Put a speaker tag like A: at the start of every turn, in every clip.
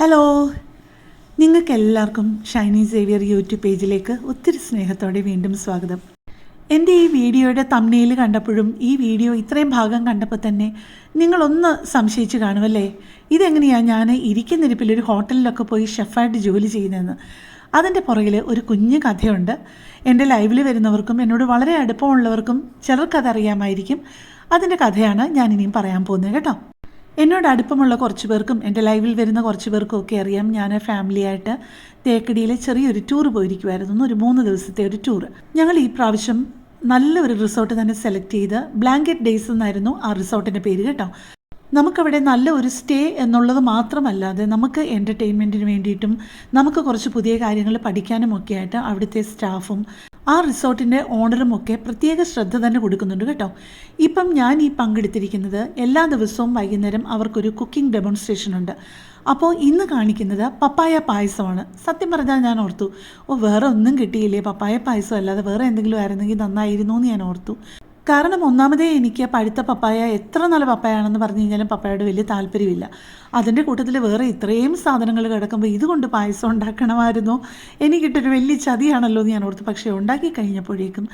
A: Hello നിങ്ങൾക്ക് എല്ലാവർക്കും Shiny Xavier YouTube പേജിലേക്ക് ഒത്തിരി സ്നേഹത്തോടെ വീണ്ടും സ്വാഗതം. എന്റെ ഈ വീഡിയോയുടെ തമ്മിയിൽ കണ്ടപ്പോഴും ഈ വീഡിയോ ഇത്രയും ഭാഗം കണ്ടപ്പോൾ തന്നെ നിങ്ങളൊന്ന് സംശയിച്ച് കാണുമല്ലേ? ഇതെങ്ങനെയാണ് ഞാൻ ഇരിക്കുന്നിരിപ്പിൽ ഒരു ഹോട്ടലിലൊക്കെ പോയി ഷെഫായിട്ട് ജോലി ചെയ്യുന്നതെന്ന്? അതിന്റെ പുറകിൽ ഒരു കുഞ്ഞു കഥയുണ്ട്. എന്റെ ലൈവിൽ വരുന്നവർക്കും എന്നോട് വളരെ അടുപ്പമുള്ളവർക്കും ചിലർക്കതറിയാമായിരിക്കും അതിന്റെ കഥയാണ് ഞാൻ ഇനിയും പറയാൻ പോകുന്നത് കേട്ടോ. എന്നോട് അടുപ്പമുള്ള കുറച്ച് പേർക്കും എന്റെ ലൈവിൽ വരുന്ന കുറച്ച് പേർക്കും ഒക്കെ അറിയാം. ഞാൻ ഫാമിലിയായിട്ട് തേക്കടിയിലെ ചെറിയൊരു ടൂർ പോയിരിക്കുമായിരുന്നു ഒരു മൂന്ന് ദിവസത്തെ ഒരു ടൂർ ഞങ്ങൾ ഈ പ്രാവശ്യം നല്ലൊരു റിസോർട്ട് തന്നെ സെലക്ട് ചെയ്ത് ബ്ലാങ്കറ്റ് ഡേയ്സ് എന്നായിരുന്നു ആ റിസോർട്ടിന്റെ പേര് കേട്ടോ. നമുക്കവിടെ നല്ല ഒരു സ്റ്റേ എന്നുള്ളത് മാത്രമല്ലാതെ നമുക്ക് എന്റർടൈൻമെന്റിന് വേണ്ടിയിട്ടും നമുക്ക് കുറച്ച് പുതിയ കാര്യങ്ങൾ പഠിക്കാനും ഒക്കെ ആയിട്ട് അവിടുത്തെ സ്റ്റാഫും ആ റിസോർട്ടിന്റെ ഓണറുമൊക്കെ പ്രത്യേക ശ്രദ്ധ തന്നെ കൊടുക്കുന്നുണ്ട് കേട്ടോ. ഇപ്പം ഞാൻ ഈ പങ്കെടുത്തിരിക്കുന്നത് എല്ലാ ദിവസവും വൈകുന്നേരം അവർക്കൊരു കുക്കിംഗ് ഡെമോൺസ്ട്രേഷൻ ഉണ്ട്. അപ്പോൾ ഇന്ന് കാണിക്കുന്നത് പപ്പായ പായസമാണ്. സത്യം പറഞ്ഞാൽ ഞാൻ ഓർത്തു ഓ വേറെ ഒന്നും കിട്ടിയില്ലേ പപ്പായ പായസം? അല്ലാതെ വേറെ എന്തെങ്കിലും ആയിരുന്നെങ്കിൽ നന്നായിരുന്നു എന്ന് ഞാൻ ഓർത്തു. കാരണം ഒന്നാമതേ എനിക്ക് പഴുത്ത പപ്പായ എത്ര നല്ല പപ്പായാണെന്ന് പറഞ്ഞു കഴിഞ്ഞാലും പപ്പായോട് വലിയ താല്പര്യമില്ല. അതിന്റെ കൂട്ടത്തിൽ വേറെ ഇത്രയും സാധനങ്ങൾ കിടക്കുമ്പോൾ ഇതുകൊണ്ട് പായസം ഉണ്ടാക്കണമായിരുന്നു. എനിക്കിട്ടൊരു വലിയ ചതിയാണല്ലോ എന്ന് ഞാൻ ഓർത്ത്. പക്ഷേ ഉണ്ടാക്കി കഴിഞ്ഞപ്പോഴേക്കും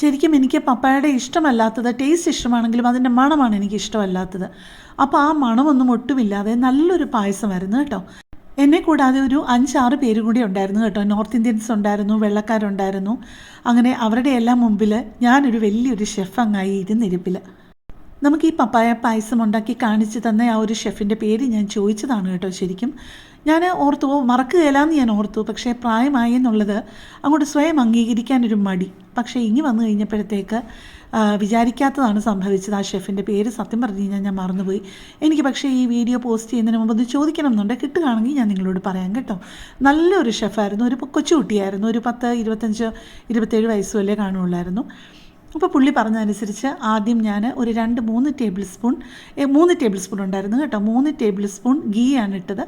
A: ശരിക്കും എനിക്ക് പപ്പായയുടെ ഇഷ്ടമല്ലാത്തത് ടേസ്റ്റ് ഇഷ്ടമാണെങ്കിലും അതിന്റെ മണമാണ് എനിക്ക് ഇഷ്ടമല്ലാത്തത് അപ്പോൾ ആ മണമൊന്നും ഒട്ടുമില്ലാതെ നല്ലൊരു പായസമായിരുന്നു കേട്ടോ. എന്നെ കൂടാതെ ഒരു അഞ്ചാറ് പേര് കൂടി ഉണ്ടായിരുന്നു കേട്ടോ. നോർത്ത് ഇന്ത്യൻസ് ഉണ്ടായിരുന്നു വെള്ളക്കാരുണ്ടായിരുന്നു. അങ്ങനെ അവരുടെ എല്ലാം മുമ്പിൽ ഞാനൊരു വലിയൊരു ഷെഫ് അങ്ങായി ഇരുന്നിരിപ്പിൽ നമുക്ക് ഈ പപ്പായ പായസം ഉണ്ടാക്കി കാണിച്ചു തന്ന ആ ഒരു ഷെഫിന്റെ പേര് ഞാൻ ചോദിച്ചതാണ് കേട്ടോ ശരിക്കും. ഞാൻ ഓർത്തു മറക്കുകയില്ലാന്ന് ഞാൻ ഓർത്തു. പക്ഷേ പ്രായമായി എന്നുള്ളത് അങ്ങോട്ട് സ്വയം അംഗീകരിക്കാനൊരു മടി. പക്ഷേ ഇങ്ങി വന്നു കഴിഞ്ഞപ്പോഴത്തേക്ക് വിചാരിക്കാത്തതാണ് സംഭവിച്ചത്. ആ ഷെഫിന്റെ പേര് സത്യം പറഞ്ഞു കഴിഞ്ഞാൽ ഞാൻ മറന്നുപോയി. എനിക്ക് പക്ഷേ ഈ വീഡിയോ പോസ്റ്റ് ചെയ്യുന്നതിന് മുമ്പ് ഒന്ന് ചോദിക്കണം എന്നുണ്ട്. കിട്ടുകയാണെങ്കിൽ ഞാൻ നിങ്ങളോട് പറയാം കേട്ടോ. നല്ലൊരു ഷെഫായിരുന്നു. ഒരു കൊച്ചുകുട്ടിയായിരുന്നു. ഒരു പത്ത് ഇരുപത്തഞ്ച് ഇരുപത്തേഴ് വയസ്സ് വല്ലേ കാണുള്ളായിരുന്നു അപ്പോൾ പുള്ളി പറഞ്ഞതനുസരിച്ച് ആദ്യം ഞാൻ ഒരു രണ്ട് മൂന്ന് ടേബിൾ സ്പൂൺ മൂന്ന് ടേബിൾ സ്പൂൺ ഉണ്ടായിരുന്നു കേട്ടോ. മൂന്ന് ടേബിൾ സ്പൂൺ ഗീ ആണ് ഇട്ടത്.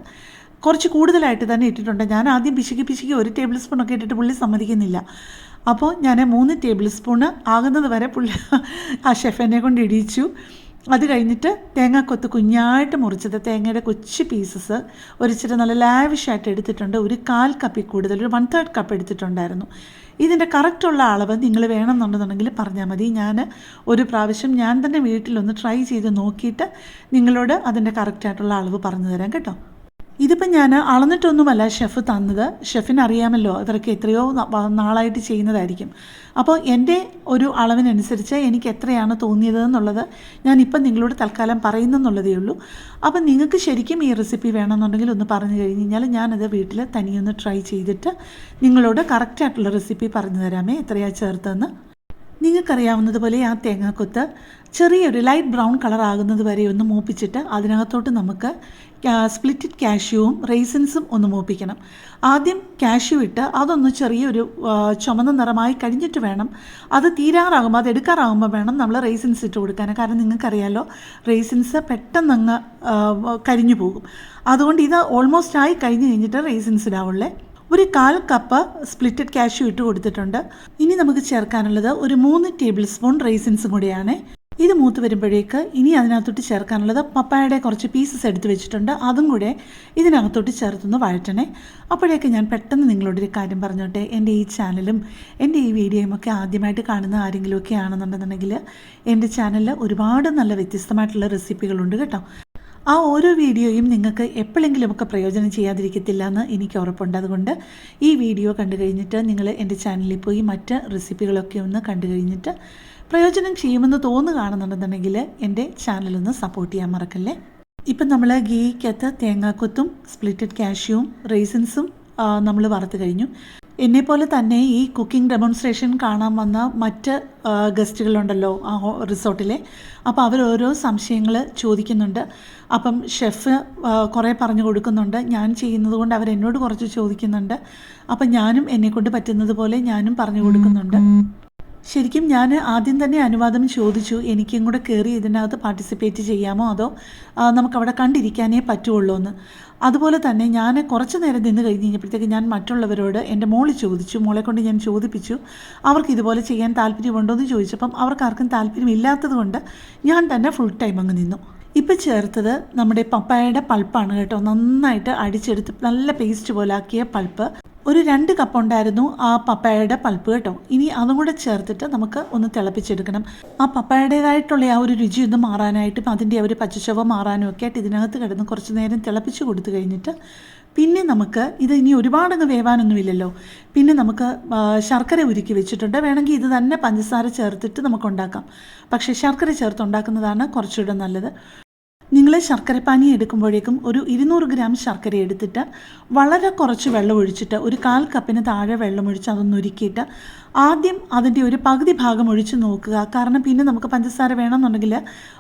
A: കുറച്ച് കൂടുതലായിട്ട് തന്നെ ഇട്ടിട്ടുണ്ട്. ഞാൻ ആദ്യം പിശുക്കി പിശുക്കി ഒരു ടേബിൾ സ്പൂൺ ഒക്കെ ഇട്ടിട്ട് പുള്ളി സമ്മതിക്കുന്നില്ല. അപ്പോൾ ഞാൻ മൂന്ന് ടേബിൾ സ്പൂണ് ആകുന്നത് വരെ പുള്ളി ആ ഷെഫിനെ കൊണ്ട് ഇടിയിച്ചു അത് കഴിഞ്ഞിട്ട് തേങ്ങാക്കൊത്ത് കുഞ്ഞായിട്ട് മുറിച്ചത് തേങ്ങയുടെ കൊച്ചു പീസസ് ഒരിച്ചിട്ട് നല്ല ലാവിഷായിട്ട് എടുത്തിട്ടുണ്ട്. ഒരു കാൽ കപ്പിൽ കൂടുതൽ ഒരു വൺ തേർഡ് കപ്പ് എടുത്തിട്ടുണ്ടായിരുന്നു. ഇതിന്റെ കറക്റ്റുള്ള അളവ് നിങ്ങൾ വേണമെന്നുണ്ടെന്നുണ്ടെങ്കിൽ പറഞ്ഞാൽ മതി. ഞാൻ ഒരു പ്രാവശ്യം ഞാൻ തന്നെ വീട്ടിലൊന്ന് ട്രൈ ചെയ്ത് നോക്കിയിട്ട് നിങ്ങളോട് അതിന്റെ കറക്റ്റായിട്ടുള്ള അളവ് പറഞ്ഞു തരാം കേട്ടോ. ഇതിപ്പം ഞാൻ അളന്നിട്ടൊന്നുമല്ല ഷെഫ് തന്നത്. ഷെഫിന് അറിയാമല്ലോ ഇവരൊക്കെ എത്രയോ നാളായിട്ട് ചെയ്യുന്നതായിരിക്കും. അപ്പോൾ എന്റെ ഒരു അളവിനനുസരിച്ച് എനിക്ക് എത്രയാണ് തോന്നിയത് എന്നുള്ളത് ഞാനിപ്പം നിങ്ങളോട് തൽക്കാലം പറയുന്നെന്നുള്ളതേ ഉള്ളൂ. അപ്പം നിങ്ങൾക്ക് ശരിക്കും ഈ റെസിപ്പി വേണമെന്നുണ്ടെങ്കിൽ ഒന്ന് പറഞ്ഞു കഴിഞ്ഞ് കഴിഞ്ഞാൽ ഞാനത് വീട്ടിൽ തനിയൊന്ന് ട്രൈ ചെയ്തിട്ട് നിങ്ങളോട് കറക്റ്റായിട്ടുള്ള റെസിപ്പി പറഞ്ഞു തരാമേ. എത്രയാണ് ചേർത്തതെന്ന്. നിങ്ങൾക്കറിയാവുന്നതുപോലെ ആ തേങ്ങാക്കൊത്ത് ചെറിയൊരു ലൈറ്റ് ബ്രൗൺ കളർ ആകുന്നത് വരെ ഒന്ന് മൂപ്പിച്ചിട്ട് അതിനകത്തോട്ട് നമുക്ക് സ്പ്ലിറ്റഡ് കാഷ്യൂവും റേസിൻസും ഒന്ന് മൂപ്പിക്കണം. ആദ്യം കാഷ്യൂ ഇട്ട് അതൊന്ന് ചെറിയൊരു ചുമന്ന നിറമായി കഴിഞ്ഞിട്ട് വേണം അത് തീരാറാകുമ്പോൾ അത് എടുക്കാറാകുമ്പോൾ വേണം നമ്മൾ റേസിൻസ് ഇട്ട് കൊടുക്കാൻ കാരണം നിങ്ങൾക്കറിയാലോ റേസിൻസ് പെട്ടെന്ന് അങ്ങ് കരിഞ്ഞു പോകും. അതുകൊണ്ട് ഇത് ഓൾമോസ്റ്റ് ആയി കഴിഞ്ഞ് കഴിഞ്ഞിട്ട് റേസിൻസ് ഇടാവുള്ളേ. ഒരു കാൽ കപ്പ് സ്പ്ലിറ്റഡ് കാഷ്യൂ ഇട്ട് കൊടുത്തിട്ടുണ്ട്. ഇനി നമുക്ക് ചേർക്കാനുള്ളത് ഒരു മൂന്ന് ടേബിൾ സ്പൂൺ റൈസിൻസും കൂടിയാണ്. ഇത് മൂത്ത് വരുമ്പോഴേക്ക് ഇനി അതിനകത്തോട്ട് ചേർക്കാനുള്ളത് പപ്പായയുടെ കുറച്ച് പീസസ് എടുത്ത് വെച്ചിട്ടുണ്ട്. അതും കൂടെ ഇതിനകത്തോട്ട് ചേർത്തൊന്ന് വഴറ്റണേ. അപ്പോഴേക്ക് ഞാൻ പെട്ടെന്ന് നിങ്ങളോടൊരു കാര്യം പറഞ്ഞോട്ടെ. എന്റെ ഈ ചാനലും എന്റെ ഈ വീഡിയോയും ഒക്കെ ആദ്യമായിട്ട് കാണുന്ന ആരെങ്കിലുമൊക്കെ ആണെന്നുണ്ടെന്നുണ്ടെങ്കിൽ എന്റെ ചാനലിൽ ഒരുപാട് നല്ല വ്യത്യസ്തമായിട്ടുള്ള റെസിപ്പികളുണ്ട് കേട്ടോ. ആ ഓരോ വീഡിയോയും നിങ്ങൾക്ക് എപ്പോഴെങ്കിലുമൊക്കെ പ്രയോജനം ചെയ്യാതിരിക്കത്തില്ല എന്ന് എനിക്ക് ഉറപ്പുണ്ട്. അതുകൊണ്ട് ഈ വീഡിയോ കണ്ടു കഴിഞ്ഞിട്ട് നിങ്ങൾ എന്റെ ചാനലിൽ പോയി മറ്റ് റെസിപ്പികളൊക്കെ ഒന്ന് കണ്ടു കഴിഞ്ഞിട്ട് പ്രയോജനം ചെയ്യുമെന്ന് തോന്നുകയാണെന്നുണ്ടെന്നുണ്ടെങ്കിൽ എന്റെ ചാനലൊന്ന് സപ്പോർട്ട് ചെയ്യാൻ മറക്കല്ലേ? ഇപ്പം നമ്മൾ ഗീക്കകത്ത് തേങ്ങാക്കൊത്തും സ്പ്ലിറ്റഡ് കാഷ്യൂവും റേസിൻസും നമ്മൾ വറുത്ത് കഴിഞ്ഞു. എന്നെപ്പോലെ തന്നെ ഈ കുക്കിംഗ് ഡെമോൺസ്ട്രേഷൻ കാണാൻ വന്ന മറ്റ് ഗസ്റ്റുകളുണ്ടല്ലോ ആ റിസോർട്ടിലെ. അപ്പോൾ അവർ ഓരോ സംശയങ്ങൾ ചോദിക്കുന്നുണ്ട്. അപ്പം ഷെഫ് കുറേ പറഞ്ഞു കൊടുക്കുന്നുണ്ട്. ഞാൻ ചെയ്യുന്നത് കൊണ്ട് അവരെന്നോട് കുറച്ച് ചോദിക്കുന്നുണ്ട്. അപ്പം ഞാനും എന്നെക്കൊണ്ട് പറ്റുന്നത് പോലെ ഞാനും പറഞ്ഞു കൊടുക്കുന്നുണ്ട്. ശരിക്കും ഞാൻ ആദ്യം തന്നെ അനുവാദം ചോദിച്ചു എനിക്കും കൂടെ കയറി ഇതിനകത്ത് പാർട്ടിസിപ്പേറ്റ് ചെയ്യാമോ അതോ നമുക്ക് നമുക്കവിടെ കണ്ടിരിക്കാനേ പറ്റുള്ളൂ എന്ന്. അതുപോലെ തന്നെ ഞാൻ കുറച്ച് നേരം നിന്ന് കഴിഞ്ഞ് കഴിഞ്ഞപ്പോഴത്തേക്ക് ഞാൻ മറ്റുള്ളവരോട് എന്റെ മോൾ ചോദിച്ചു മോളെ കൊണ്ട് ഞാൻ ചോദിപ്പിച്ചു അവർക്ക് ഇതുപോലെ ചെയ്യാൻ താല്പര്യമുണ്ടോ എന്ന് ചോദിച്ചപ്പം അവർക്ക് ആർക്കും താല്പര്യമില്ലാത്തത് കൊണ്ട് ഞാൻ തന്നെ ഫുൾ ടൈം അങ്ങ് നിന്നു. ഇപ്പം ചേർത്തത് നമ്മുടെ പപ്പായയുടെ പൾപ്പാണ് കേട്ടോ നന്നായിട്ട് അടിച്ചെടുത്ത് നല്ല പേസ്റ്റ് പോലാക്കിയ പൾപ്പ്. ഒരു രണ്ട് കപ്പ് ഉണ്ടായിരുന്നു ആ പപ്പായയുടെ പൾപ്പ് കേട്ടോ. ഇനി അതും കൂടെ ചേർത്തിട്ട് നമുക്ക് ഒന്ന് തിളപ്പിച്ചെടുക്കണം. ആ പപ്പായയുടേതായിട്ടുള്ള ആ ഒരു രുചി ഒന്ന് മാറാനായിട്ടും അതിന്റെ ആ ഒരു പച്ചച്ചവ മാറാനും ഒക്കെ ആയിട്ട് ഇതിനകത്ത് കിടന്ന് കുറച്ച് നേരം തിളപ്പിച്ച് കൊടുത്തു കഴിഞ്ഞിട്ട് പിന്നെ നമുക്ക് ഇത് ഇനി ഒരുപാടങ്ങ് വേവാനൊന്നുമില്ലല്ലോ പിന്നെ നമുക്ക് ശർക്കര ഉരുക്കി വെച്ചിട്ടുണ്ട്. വേണമെങ്കിൽ ഇത് തന്നെ പഞ്ചസാര ചേർത്തിട്ട് നമുക്ക് ഉണ്ടാക്കാം. പക്ഷേ ശർക്കര ചേർത്ത് ഉണ്ടാക്കുന്നതാണ് കുറച്ചുകൂടെ നല്ലത്. നിങ്ങൾ ശർക്കരപ്പാനി എടുക്കുമ്പോഴേക്കും ഒരു ഇരുന്നൂറ് ഗ്രാം ശർക്കര എടുത്തിട്ട് വളരെ കുറച്ച് വെള്ളം ഒഴിച്ചിട്ട് ഒരു കാൽ കപ്പിന് താഴെ വെള്ളം ഒഴിച്ച് അതൊന്ന് ഒരുക്കിയിട്ട് ആദ്യം അതിന്റെ ഒരു പകുതി ഭാഗം ഒഴിച്ച് നോക്കുക. കാരണം പിന്നെ നമുക്ക് പഞ്ചസാര വേണമെന്നുണ്ടെങ്കിൽ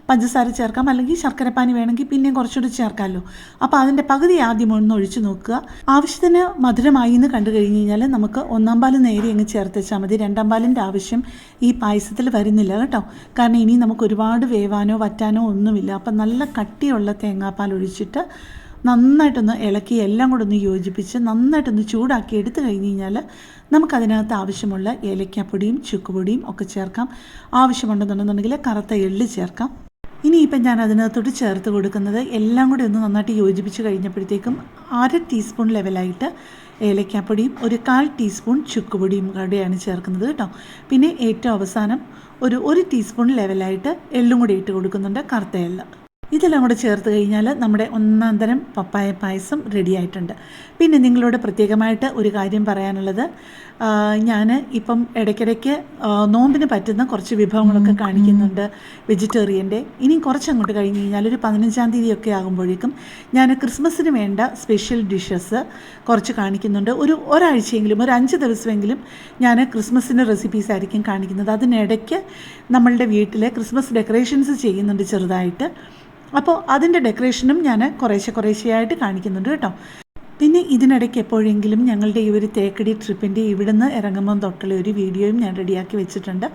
A: പഞ്ചസാര ചേർക്കാം. അല്ലെങ്കിൽ ശർക്കരപ്പാനി വേണമെങ്കിൽ പിന്നെയും കുറച്ചുകൂടി ചേർക്കാമല്ലോ. അപ്പോൾ അതിന്റെ പകുതി ആദ്യം ഒന്ന് ഒഴിച്ച് നോക്കുക. ആവശ്യത്തിന് മധുരമായി എന്ന് കണ്ടു കഴിഞ്ഞ് കഴിഞ്ഞാൽ നമുക്ക് ഒന്നാം പാൽ നേരെ അങ്ങ് ചേർത്ത് വെച്ചാൽ മതി. രണ്ടാം പാലിന്റെ ആവശ്യം ഈ പായസത്തിൽ വരുന്നില്ല കേട്ടോ. കാരണം ഇനി നമുക്ക് ഒരുപാട് വേവാനോ വറ്റാനോ ഒന്നുമില്ല. അപ്പം നല്ല കട്ടിയുള്ള തേങ്ങാപ്പാൽ ഒഴിച്ചിട്ട് നന്നായിട്ടൊന്ന് ഇളക്കി എല്ലാം കൂടെ ഒന്ന് യോജിപ്പിച്ച് നന്നായിട്ടൊന്ന് ചൂടാക്കി എടുത്തു കഴിഞ്ഞ് കഴിഞ്ഞാൽ നമുക്കതിനകത്ത് ആവശ്യമുള്ള ഏലക്കാപ്പൊടിയും ചുക്കുപൊടിയും ഒക്കെ ചേർക്കാം. ആവശ്യമുണ്ടെന്നുണ്ടെന്നുണ്ടെങ്കിൽ കറുത്ത എള്ളി ചേർക്കാം. ഇനിയിപ്പം ഞാൻ അതിനകത്തോട്ട് ചേർത്ത് കൊടുക്കുന്നത് എല്ലാം കൂടി ഒന്ന് നന്നായിട്ട് യോജിപ്പിച്ച് കഴിഞ്ഞപ്പോഴത്തേക്കും അര ടീസ്പൂൺ ലെവലായിട്ട് ഏലക്കാപ്പൊടിയും ഒരു കാൽ ടീസ്പൂൺ ചുക്കുപൊടിയും കൂടെയാണ് ചേർക്കുന്നത് കേട്ടോ. പിന്നെ ഏറ്റവും അവസാനം ഒരു ഒരു ടീസ്പൂൺ ലെവലായിട്ട് എള്ളും കൂടി ഇട്ട് കൊടുക്കുന്നുണ്ട് കറുത്ത എള്ള. ഇതെല്ലാം കൂടെ ചേർത്ത് കഴിഞ്ഞാൽ നമ്മുടെ ഒന്നാം തരം പപ്പായ പായസം റെഡിയായിട്ടുണ്ട് പിന്നെ നിങ്ങളോട് പ്രത്യേകമായിട്ട് ഒരു കാര്യം പറയാനുള്ളത്. ഞാൻ ഇപ്പം ഇടയ്ക്കിടയ്ക്ക് നോമ്പിന് പറ്റുന്ന കുറച്ച് വിഭവങ്ങളൊക്കെ കാണിക്കുന്നുണ്ട് വെജിറ്റേറിയന്റെ. ഇനി കുറച്ചങ്ങോട്ട് കഴിഞ്ഞ് കഴിഞ്ഞാൽ ഒരു പതിനഞ്ചാം തീയതിയൊക്കെ ആകുമ്പോഴേക്കും ഞാൻ ക്രിസ്മസിന് വേണ്ട സ്പെഷ്യൽ ഡിഷസ് കുറച്ച് കാണിക്കുന്നുണ്ട്. ഒരു ഒരാഴ്ചയെങ്കിലും ഒരു അഞ്ച് ദിവസമെങ്കിലും ഞാൻ ക്രിസ്മസിന്റെ റെസിപ്പീസ് ആയിരിക്കും കാണിക്കുന്നത്. അതിനിടയ്ക്ക് നമ്മളുടെ വീട്ടിലെ ക്രിസ്മസ് ഡെക്കറേഷൻസ് ചെയ്യുന്നുണ്ട് ചെറുതായിട്ട്. അപ്പോൾ അതിന്റെ ഡെക്കറേഷനും ഞാൻ കുറേശ്ശെ കുറേശ്ശെയായിട്ട് കാണിക്കുന്നുണ്ട് കേട്ടോ. പിന്നെ ഇതിനിടയ്ക്ക് എപ്പോഴെങ്കിലും ഞങ്ങളുടെ ഈ ഒരു തേക്കടി ട്രിപ്പിന്റെ ഇവിടുന്ന് ഇറങ്ങുമ്പം തൊട്ടുള്ള ഒരു വീഡിയോയും ഞാൻ റെഡിയാക്കി വെച്ചിട്ടുണ്ട്.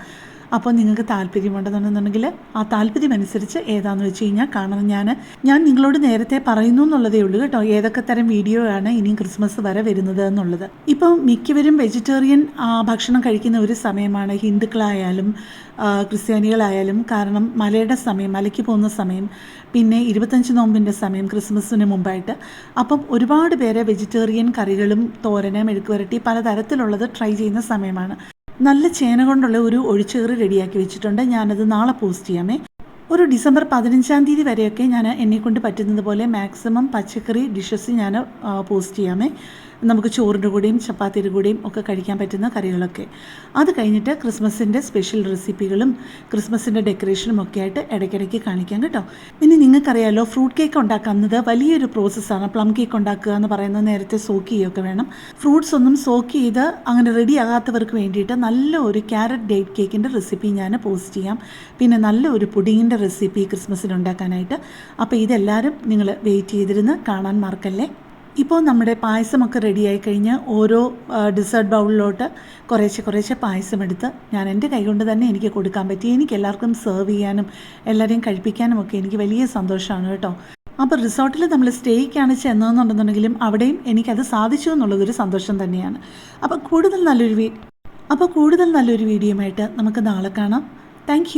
A: അപ്പോൾ നിങ്ങൾക്ക് താല്പര്യമുണ്ടെന്നുണ്ടെന്നുണ്ടെങ്കിൽ ആ താല്പര്യം അനുസരിച്ച് ഏതാണെന്ന് വെച്ച് കഴിഞ്ഞാൽ കാണണം. ഞാൻ ഞാൻ നിങ്ങളോട് നേരത്തെ പറയുന്നു എന്നുള്ളതേ ഉള്ളൂ കേട്ടോ. ഏതൊക്കെ തരം വീഡിയോ ആണ് ഇനിയും ക്രിസ്മസ് വരെ വരുന്നത് എന്നുള്ളത്. ഇപ്പോൾ മിക്കവരും വെജിറ്റേറിയൻ ഭക്ഷണം കഴിക്കുന്ന ഒരു സമയമാണ് ഹിന്ദുക്കളായാലും ക്രിസ്ത്യാനികളായാലും. കാരണം മലയുടെ സമയം മലയ്ക്ക് പോകുന്ന സമയം പിന്നെ ഇരുപത്തഞ്ച് നോമ്പിന്റെ സമയം ക്രിസ്മസിന് മുമ്പായിട്ട്. അപ്പം ഒരുപാട് പേരെ വെജിറ്റേറിയൻ കറികളും തോരന് മെഴുക്ക് വരട്ടി പലതരത്തിലുള്ളത് ട്രൈ ചെയ്യുന്ന സമയമാണ്. നല്ല ചേന കൊണ്ടുള്ള ഒരു ഒഴിച്ചുകറി റെഡിയാക്കി വെച്ചിട്ടുണ്ട്. ഞാനത് നാളെ പോസ്റ്റ് ചെയ്യാമേ. ഒരു ഡിസംബർ പതിനഞ്ചാം തീയതി വരെയൊക്കെ ഞാൻ എന്നെക്കൊണ്ട് പറ്റുന്നത് പോലെ മാക്സിമം പച്ചക്കറി ഡിഷസ് ഞാൻ പോസ്റ്റ് ചെയ്യാമേ. നമുക്ക് ചോറിന്റെ കൂടെയും ചപ്പാത്തിയുടെ കൂടെയും ഒക്കെ കഴിക്കാൻ പറ്റുന്ന കറികളൊക്കെ. അത് കഴിഞ്ഞിട്ട് ക്രിസ്മസിന്റെ സ്പെഷ്യൽ റെസിപ്പികളും ക്രിസ്മസിന്റെ ഡെക്കറേഷനും ഒക്കെ ആയിട്ട് ഇടയ്ക്കിടയ്ക്ക് കാണിക്കാം കേട്ടോ. ഇനി നിങ്ങൾക്കറിയാലോ ഫ്രൂട്ട് കേക്ക് ഉണ്ടാക്കുന്നത് വലിയൊരു പ്രോസസ്സാണ്. പ്ലം കേക്ക് ഉണ്ടാക്കുക എന്ന് പറയുന്നത് നേരത്തെ സോക്ക് ചെയ്യുകയൊക്കെ വേണം. ഫ്രൂട്ട്സ് ഒന്നും സോക്ക് ചെയ്ത് അങ്ങനെ റെഡി ആകാത്തവർക്ക് വേണ്ടിയിട്ട് നല്ല ഒരു ക്യാരറ്റ് ഡേറ്റ് കേക്കിന്റെ റെസിപ്പി ഞാൻ പോസ്റ്റ് ചെയ്യാം. പിന്നെ നല്ല ഒരു പുഡിങ്ങിന്റെ റെസിപ്പി ക്രിസ്മസിന് ഉണ്ടാക്കാനായിട്ട്. അപ്പോൾ ഇതെല്ലാവരും നിങ്ങൾ വെയിറ്റ് ചെയ്തിരുന്ന് കാണാൻ മറക്കല്ലേ? ഇപ്പോൾ നമ്മുടെ പായസമൊക്കെ റെഡിയായി കഴിഞ്ഞ് ഓരോ ഡിസേർട്ട് ബൗളിലോട്ട് കുറേശ്ശെ കുറേശ്ശെ പായസം എടുത്ത് ഞാൻ എന്റെ കൈകൊണ്ട് തന്നെ എനിക്ക് കൊടുക്കാൻ പറ്റി. എനിക്ക് എല്ലാവർക്കും സെർവ് ചെയ്യാനും എല്ലാവരെയും കഴിപ്പിക്കാനും ഒക്കെ എനിക്ക് വലിയ സന്തോഷമാണ് കേട്ടോ. അപ്പോൾ റിസോർട്ടിൽ നമ്മൾ സ്റ്റേക്കാണ് ചെന്നതെന്നുണ്ടെന്നുണ്ടെങ്കിലും അവിടെയും എനിക്കത് സാധിച്ചു എന്നുള്ളതൊരു സന്തോഷം തന്നെയാണ്. അപ്പോൾ കൂടുതൽ നല്ലൊരു വീ അപ്പോൾ കൂടുതൽ നല്ലൊരു വീഡിയോയുമായിട്ട് നമുക്ക് നാളെ കാണാം. താങ്ക്